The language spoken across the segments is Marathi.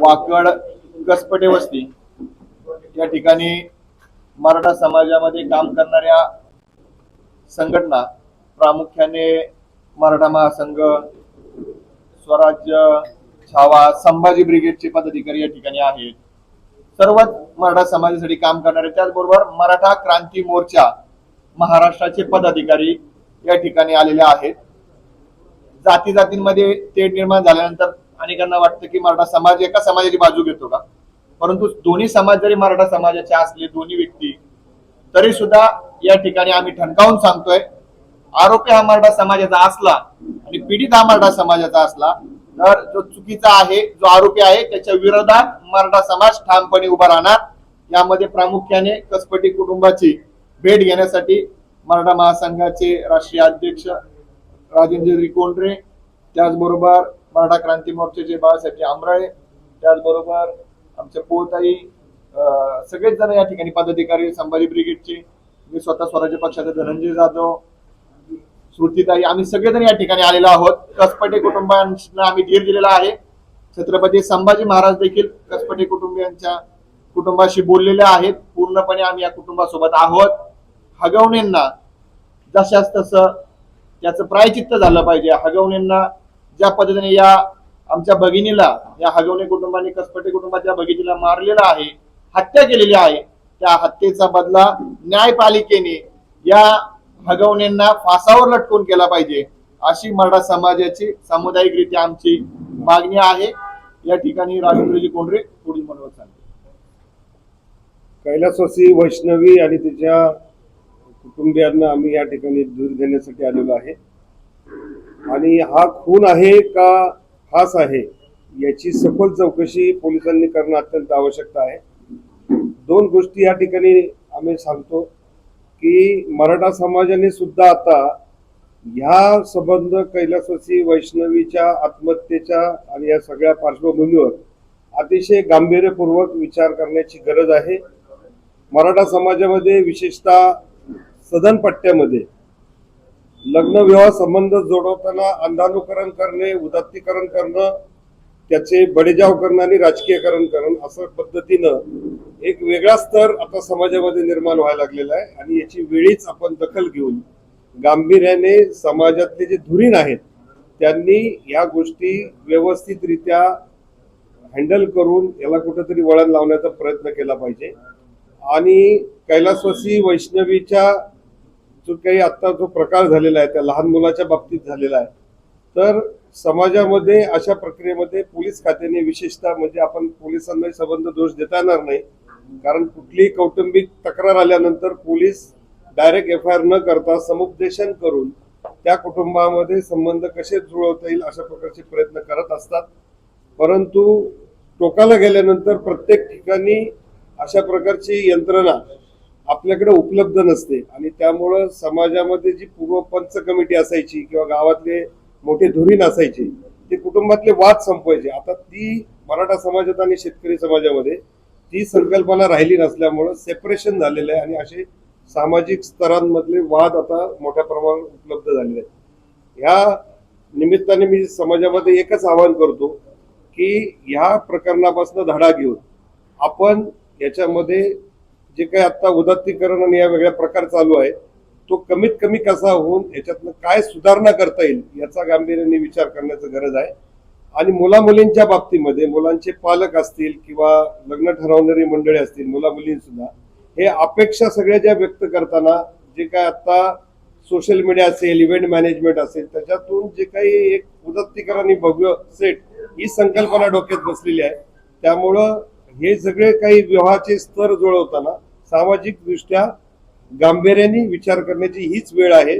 वाकड कसपटे वस्ती. या ठिकाणी मराठा समाजामध्ये काम करणाऱ्या संघटना प्रामुख्याने मराठा महासंघ स्वराज्य छावा संभाजी ब्रिगेडचे पदाधिकारी या ठिकाणी आहेत. सर्वच मराठा समाजासाठी काम करणारे त्याचबरोबर मराठा क्रांती मोर्चा महाराष्ट्राचे पदाधिकारी या ठिकाणी आलेले आहेत. जाती जातींमध्ये ते निर्माण झाल्यानंतर अनेकांना वाटतं की मराठा समाज एका समाजाची बाजू घेतो का? परंतु दोन्ही समाज जरी मराठा समाजाचे असले दोन्ही व्यक्ती तरी सुद्धा या ठिकाणी आम्ही ठणकावून सांगतोय आरोपी हा मराठा समाजाचा असला आणि पीडित हा मराठा समाजाचा असला तर जो चुकीचा आहे जो आरोपी आहे त्याच्या विरोधात मराठा समाज ठामपणे उभा राहणार. यामध्ये प्रामुख्याने कसपटी कुटुंबाची भेट घेण्यासाठी मराठा महासंघाचे राष्ट्रीय अध्यक्ष राजेंद्र कोंढरे त्याचबरोबर मराठा क्रांती मोर्चाचे बाळासाहेबजी आमराळे त्याचबरोबर आमच्या पोताई सगळेच जण या ठिकाणी पदाधिकारी संभाजी ब्रिगेडचे मी स्वतः स्वराज्य पक्षाचे धनंजय जाधव श्रुतीताई आम्ही सगळेजण या ठिकाणी आलेलो आहोत. कसपटे कुटुंबांना आम्ही धीर दिलेला आहे. छत्रपती संभाजी महाराज देखील कसपटे कुटुंबियांच्या कुटुंबाशी बोललेले आहेत. पूर्णपणे आम्ही या कुटुंबासोबत आहोत. हगवणेंना जशाच तसं याचं प्रायचित्त झालं पाहिजे. हगवणेंना ज्या पद्धतीने या आमच्या भगिनीला या हगवणे कुटुंबाने कसपटे कुटुंबाच्या भगिनीला मारलेला आहे हत्या केलेली आहे त्या हत्येचा बदला न्यायपालिकेने या हगवणेंना फासावर लटकून केला पाहिजे अशी मराठा समाजाची सामुदायिकरित्या आमची मागणी आहे. या ठिकाणी राजेंद्रजी कोंडरे पुढील मनोगत सांगते कैलासवासी वैष्णवी आणि तिच्या कुटुंबियांना आम्ही या ठिकाणी दूर देण्यासाठी आलेलो आहे. आणि हा खून आहे का खास आहे याची सखोल चौकशी पोलिसांनी करणं अत्यंत आवश्यकता आहे. दोन गोष्टी या ठिकाणी आम्ही सांगतो की मराठा समाजाने सुद्धा आता ह्या संबंध कैलासवासी वैष्णवीच्या आत्महत्येच्या आणि या सगळ्या पार्श्वभूमीवर अतिशय गांभीर्यपूर्वक विचार करण्याची गरज आहे. मराठा समाजामध्ये विशेषतः सदन पट्ट्यामध्ये लग्न विवाह संबंध जोडवताना अंधानुकरण करणे उदात्तीकरण करणं त्याचे बडेजाव करणं आणि राजकीयकरण करणं असं पद्धतीनं एक वेगळा स्तर आता समाजामध्ये निर्माण व्हायला लागलेला आहे आणि याची वेळीच आपण दखल घेऊन गांभीर्याने समाजातले जे धुरीण आहेत त्यांनी या गोष्टी व्यवस्थितरित्या हँडल करून याला कुठंतरी वळण लावण्याचा प्रयत्न केला पाहिजे. आणि कैलासवासी वैष्णवीच्या जो काही आत्ता जो प्रकार झालेला आहे त्या लहान मुलाच्या बाबतीत झालेला आहे तर समाजामध्ये अशा प्रक्रियेमध्ये पोलीस खात्याने विशेषतः म्हणजे आपण पोलिसांनाही संबंध दोष देता येणार नाही कारण कुठलीही कौटुंबिक तक्रार आल्यानंतर police direct F I R न करता समुपदेशन करून त्या कुटुंबामध्ये संबंध कसे जुळवता येईल अशा प्रकारचे प्रयत्न करत असतात. परंतु टोकाला गेल्यानंतर प्रत्येक ठिकाणी अशा प्रकारची यंत्रणा आपल्याकडे उपलब्ध नसते. आणि त्यामुळं समाजामध्ये जी पूर्वपंच कमिटी असायची किंवा गावातले मोठे धुरीण असायचे ते कुटुंबातले वाद संपवायचे. आता ती मराठा समाजात आणि शेतकरी समाजामध्ये ती संकल्पना राहिली नसल्यामुळं सेपरेशन झालेलं आहे आणि असे सामाजिक स्तरांमधले वाद आता मोठ्या प्रमाणात उपलब्ध झालेले आहेत. ह्या निमित्ताने मी समाजामध्ये एकच आवाहन करतो की ह्या प्रकरणापासून धडा घेऊन आपण याच्यामध्ये जे काही आता उदात्तीकरण आणि या वेगळ्या प्रकार चालू आहे तो कमीत कमी कसा होऊन याच्यातनं काय सुधारणा करता येईल याचा गांभीर्याने विचार करण्याची गरज आहे. आणि मुला मुलींच्या बाबतीमध्ये मुलांचे पालक असतील किंवा लग्न ठरवणारी मंडळी असतील मुला मुलींसुद्धा हे अपेक्षा सगळ्या ज्या व्यक्त करताना जे काय आता सोशल मीडिया असेल इव्हेंट मॅनेजमेंट असेल त्याच्यातून जे काही एक उदत्तीकरण आणि भव्य सेट ही संकल्पना डोक्यात बसलेली आहे. त्यामुळं हे सगळे काही विवाहाचे स्तर जुळवताना सामाजिकदृष्ट्या गांभीर्याने विचार करण्याची हीच वेळ आहे.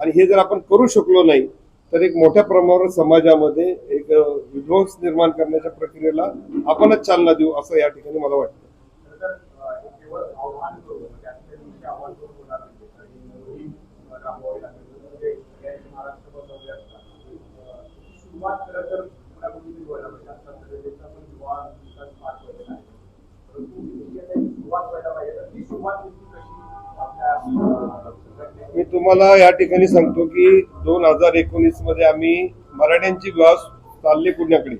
आणि हे जर आपण करू शकलो नाही तर एक मोठ्या प्रमाणावर समाजामध्ये एक विध्वंस निर्माण करण्याच्या प्रक्रियेला आपणच चालना देऊ असं या ठिकाणी मला वाटतं तर हे केवळ आव्हान करून त्यासाठी आव्हान करून होणार नाही तर ही मोहीम राबवावी लागेल म्हणजे सगळ्या महाराष्ट्र बनवले असतात अं, सुरुवात खरं तर मुलामुलींनी व्हायला पाहिजे आता तऱ्हेचा आपण युवा विकास पाठ केलेला आहे परंतु ही जी काही सुरुवात व्हायला पाहिजे तर ती सुरुवात नेमकी कशी आपल्या अं, संघटनेने मी तुम्हाला या ठिकाणी सांगतो की दोन हजार एकोणीसमध्ये आम्ही मराठ्यांची विवाह चालले पुण्याकडे.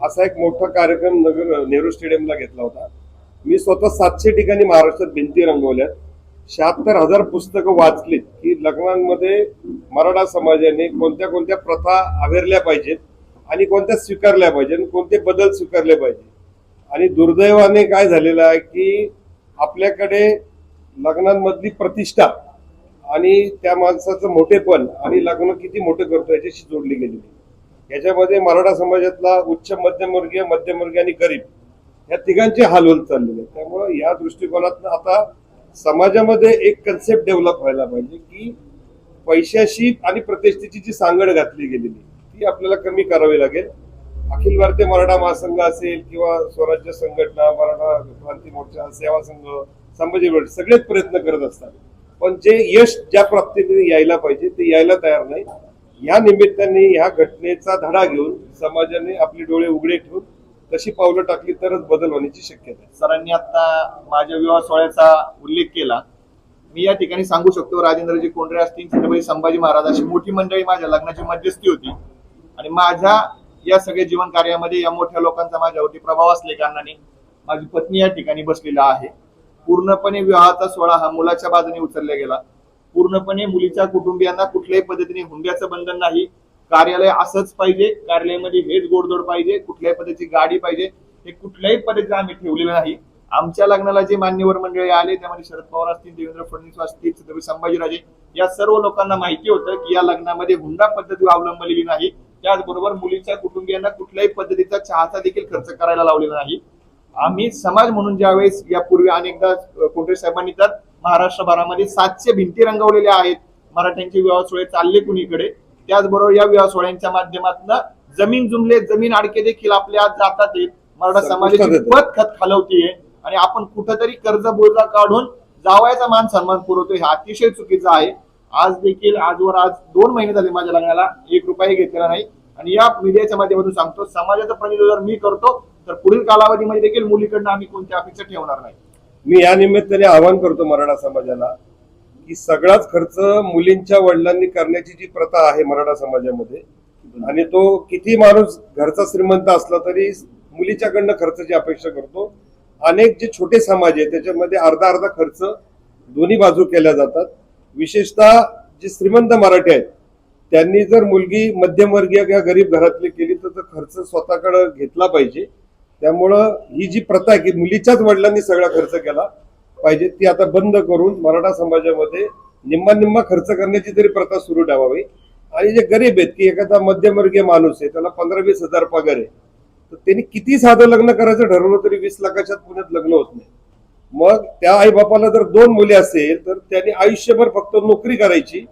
असा एक मोठा कार्यक्रम नगर नेहरू स्टेडियमला घेतला होता. मी स्वतः सातशे ठिकाणी महाराष्ट्रात भिंती रंगवल्यात. शहात्तर हजार पुस्तकं वाचलीत की लग्नांमध्ये मराठा समाजाने कोणत्या कोणत्या प्रथा आवेरल्या पाहिजेत आणि कोणत्या स्वीकारल्या पाहिजेत कोणते बदल स्वीकारले पाहिजे आणि दुर्दैवाने काय झालेलं आहे की आपल्याकडे लग्नांमधली प्रतिष्ठा आणि त्या माणसाचं मोठेपण आणि लग्न किती मोठे करतो याच्याशी जोडली गेलेली आहे. याच्यामध्ये मराठा समाजातला उच्च मध्यमवर्गीय मध्यमवर्गीय आणि गरीब या तिघांचे हाल होत चाललेले त्यामुळं त्यामुळे या दृष्टिकोनातनं आता समाजामध्ये एक कन्सेप्ट डेव्हलप व्हायला पाहिजे की पैशाशी आणि प्रतिष्ठेची जी सांगड घातली गेलेली ती आपल्याला कमी करावी लागेल. अखिल भारतीय मराठा महासंघ असेल किंवा स्वराज्य संघटना मराठा क्रांती मोर्चा सेवा संघ संभाजी सगळेच प्रयत्न करत असतात. पण जे यश ज्या प्राप्तीने यायला पाहिजे ते यायला तयार नाही. या निमित्ताने ह्या घटनेचा धडा घेऊन समाजाने आपले डोळे उघडे ठेवून तशी पावलं टाकली तरच बदल होण्याची शक्यता आहे. सरांनी आता माझ्या विवाह सोहळ्याचा उल्लेख केला. मी या ठिकाणी सांगू शकतो राजेंद्रजी कोंडरे असतील छत्रपती संभाजी महाराज अशी मोठी मंडळी माझ्या लग्नाची मध्यस्थी होती. आणि माझ्या या सगळ्या जीवन कार्यामध्ये या मोठ्या लोकांचा माझ्यावरती प्रभाव असले कारणाने माझी पत्नी या ठिकाणी बसलेला आहे. पूर्णपणे विवाहाचा सोहळा हा मुलाच्या बाजूने उचलला गेला. पूर्णपणे मुलीच्या कुटुंबियांना कुठल्याही पद्धतीने हुंड्याचं बंधन नाही. कार्यालय असंच पाहिजे कार्यालयामध्ये हेच गोडदोड पाहिजे कुठल्याही पद्धतीची गाडी पाहिजे हे कुठल्याही पद्धतीने आम्ही ठेवलेलं नाही. आमच्या लग्नाला जे मान्यवर मंडळी आले त्यामध्ये शरद पवार असतील देवेंद्र फडणवीस असतील छत्रपती संभाजीराजे या सर्व लोकांना माहिती होतं की या लग्नामध्ये हुंडा पद्धती अवलंबलेली नाही. त्याचबरोबर मुलीच्या कुटुंबियांना कुठल्याही पद्धतीचा चहाचा देखील खर्च करायला लावलेला नाही. आम्ही समाज म्हणून ज्यावेळेस यापूर्वी अनेकदा कोठे साहेबांनी तर महाराष्ट्रभरामध्ये सातशे भिंती रंगवलेल्या आहेत मराठ्यांचे विवाह सोहळे चालले कुणीकडे त्याचबरोबर या विवाह सोहळ्यांच्या माध्यमातून जमीन जुमले जमीन अडके देखील आपल्या आज जातात मराठा समाजाची. पत खत खालवतीये आणि आपण कुठंतरी कर्ज बोजा काढून जावयाचा मान सन्मान पुरवतोय हे अतिशय चुकीचं आहे आज देखील आजवर आज दोन महिने झाले माझ्या लग्नाला एक रुपयाही घेतलेला नाही आणि या मीडियाच्या माध्यमातून सांगतो समाजाचं प्रतिनिधित्व जर मी करतो तर पुढील कालावधीमध्ये देखील मुलीकडनं आम्ही कोणत्या अपेक्षा ठेवणार नाही. मी या निमित्ताने आवाहन करतो मराठा समाजाला की सगळाच खर्च मुलींच्या वडिलांनी करण्याची जी प्रथा आहे मराठा समाजामध्ये आणि तो किती माणूस घरचा श्रीमंत असला तरी मुलीच्याकडनं खर्चाची अपेक्षा करतो. अनेक जे छोटे समाज आहे त्याच्यामध्ये अर्धा अर्धा खर्च दोन्ही बाजू केल्या जातात. विशेषतः जे श्रीमंत मराठी आहेत त्यांनी जर मुलगी मध्यमवर्गीय किंवा गरीब घरातली केली तर खर्च स्वतःकडे घेतला पाहिजे. त्यामुळं ही जी प्रथा आहे की मुलीच्याच वडिलांनी सगळा खर्च केला पाहिजे ती आता बंद करून मराठा समाजामध्ये निम्मा निम्मा खर्च करण्याची तरी प्रथा सुरू ठेवावी. आणि जे गरीब आहेत की एखादा मध्यमवर्गीय माणूस आहे त्याला पंधरा वीस हजार पगार आहे तर त्यांनी किती साधं लग्न करायचं ठरवलं तरी वीस लाखाच्या पुण्यात लग्न होत नाही. मग त्या आई बापाला जर दोन मुली असेल तर त्यांनी आयुष्यभर फक्त नोकरी करायची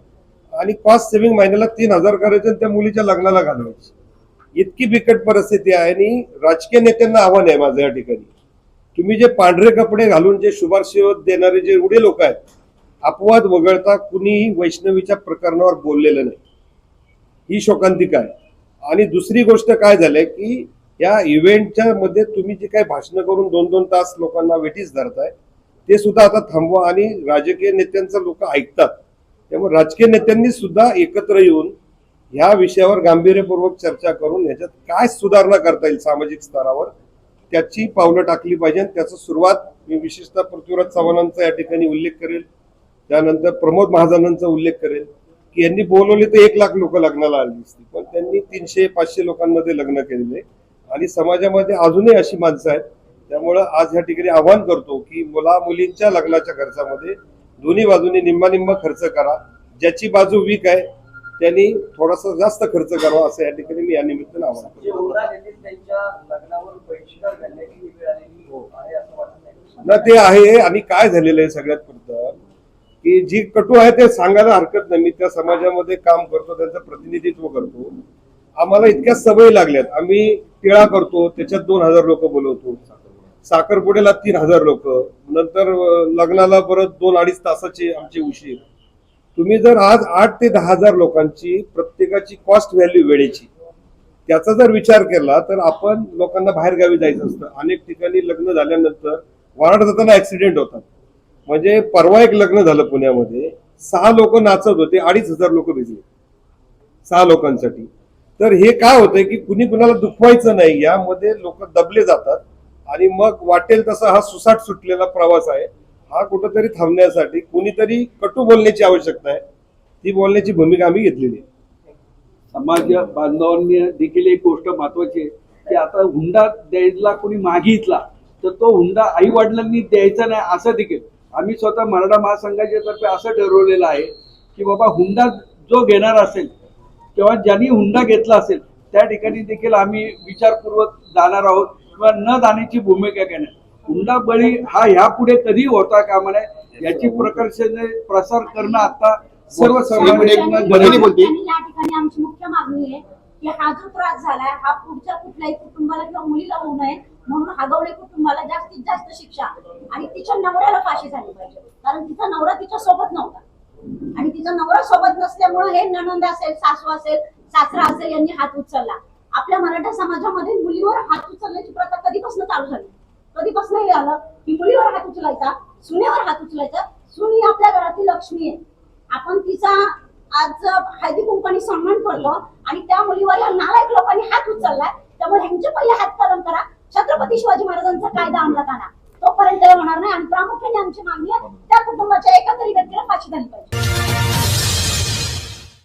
आणि कॉस्ट सेव्हिंग महिन्याला तीन हजार करायचे आणि त्या मुलीच्या लग्नाला घालवायची. इतकी बिकट परिस्थिती आहे आणि राजकीय नेत्यांना आव्हान आहे माझं या ठिकाणी. तुम्ही जे पांढरे कपडे घालून जे शुभारश देणारे जे एवढे लोक आहेत अपवाद वगळता कुणीही वैष्णवीच्या प्रकरणावर बोललेलं नाही. ही शोकांतिका आहे. आणि दुसरी गोष्ट काय झालंय की या इव्हेंटच्या मध्ये तुम्ही जे काही भाषणं करून दोन दोन तास लोकांना वेठीस धरताय ते सुद्धा आता थांबवा आणि राजकीय नेत्यांचं लोक ऐकतात. त्यामुळे राजकीय नेत्यांनी सुद्धा एकत्र येऊन ह्या विषयावर गांभीर्यपूर्वक चर्चा करून ह्याच्यात काय सुधारणा करता येईल सामाजिक स्तरावर त्याची पावलं टाकली पाहिजे आणि त्याचं सुरुवात मी विशेषतः पृथ्वीराज चव्हाणांचा या ठिकाणी उल्लेख करेल. त्यानंतर प्रमोद महाजनांचा उल्लेख करेल की यांनी बोलवले तर एक लाख लोक लग्नाला आली दिसतील पण त्यांनी तीनशे पाचशे लोकांमध्ये लग्न केलेले आणि समाजामध्ये अजूनही अशी माणसं आहेत. त्यामुळं आज ह्या ठिकाणी आवाहन करतो की मुला मुलींच्या लग्नाच्या खर्चामध्ये दोन्ही बाजूनी निम्मा निम्मा खर्च करा. ज्याची बाजू वीक आहे त्यांनी थोडासा जास्त खर्च करावा असं या ठिकाणी मी या निमित्तानं आवाहन नाही. ना ते आहे आणि काय झालेलं आहे सगळ्यात प्रथम की जी कटू आहे ते सांगायला हरकत नाही. मी त्या समाजामध्ये काम करतो त्यांचं प्रतिनिधित्व करतो. आम्हाला इतक्या सवयी लागल्यात. आम्ही टिळा करतो त्याच्यात दोन हजार लोक बोलवतो. साखरपुड्याला तीन हजार लोक. नंतर लग्नाला परत दोन अडीच तासाचे आमचे उशीर. तुम्ही जर आज आठ ते दहा हजार लोकांची प्रत्येकाची कॉस्ट व्हॅल्यू वेळेची त्याचा जर विचार केला तर आपण लोकांना बाहेर गावी जायचं असतं. अनेक ठिकाणी लग्न झाल्यानंतर वाढ जाताना ऍक्सिडेंट होतात. म्हणजे परवा एक लग्न झालं पुण्यामध्ये. सहा लोक नाचत होते अडीच हजार लोक भिजले. सहा लोकांसाठी. तर हे काय होतंय की कुणी कुणाला दुखवायचं नाही यामध्ये लोक दबले जातात. आणि मग वाटेल तसा हा सुसाट सुटलेला प्रवास आहे. हा कुठंतरी थांबण्यासाठी कुणीतरी कटू बोलण्याची आवश्यकता आहे. ती बोलण्याची भूमिका आम्ही घेतलेली आहे. समाज बांधवांनी देखील एक गोष्ट महत्वाची आहे की आता हुंडा द्यायला कोणी मागितला तर तो हुंडा आई वडिलांनी द्यायचा नाही असं देखील. आम्ही स्वतः मराठा महासंघाच्या तर्फे असं ठरवलेलं आहे की बाबा हुंडा जो घेणार असेल किंवा ज्यांनी हुंडा घेतला असेल त्या ठिकाणी देखील आम्ही विचारपूर्वक जाणार आहोत किंवा न जाण्याची भूमिका घेणार. हुंडा बळी हा ह्यापुढे कधी होता कामा नये याची प्रकर्षाने प्रसार करणं आता सर्व समाजाला भगिनी गरज बोलते. या ठिकाणी आमची मुख्य मागणी आहे की हा जो त्रास झालाय हा पुढच्या कुठल्याही कुटुंबाला किंवा मुलीला होऊ नये म्हणून हागवणे कुटुंबाला जास्तीत जास्त शिक्षा आणि तिच्या नवऱ्याला फाशी झाली पाहिजे. कारण तिचा नवरा तिच्या सोबत नव्हता. आणि तिचा नवरा सोबत नसल्यामुळे हे नणंद असेल सासू असेल सासरा असेल यांनी हात उचलला. आपल्या मराठा समाजामध्ये मुलीवर हात उचलण्याची प्रथा कधीपासून चालू झाली? कधीपासून हे आलं की मुलीवर हात उचलायचा सुनेवर हात उचलायचा. सुनी आपल्या घरातील लक्ष्मी आहे. आपण तिचा आज हळदी कुंकाने सन्मान करतो आणि त्या मुलीवर या नालायक लोकांनी हात उचललाय. त्यामुळे ह्यांचे पहिले हात कलम करा. छत्रपती शिवाजी महाराजांचा कायदा अंमलात आणा. तोपर्यंत होणार नाही आणि प्रामुख्याने आमची मागणी आहे त्या कुटुंबाच्या एका तरी व्यक्तीला फाशी झाली पाहिजे.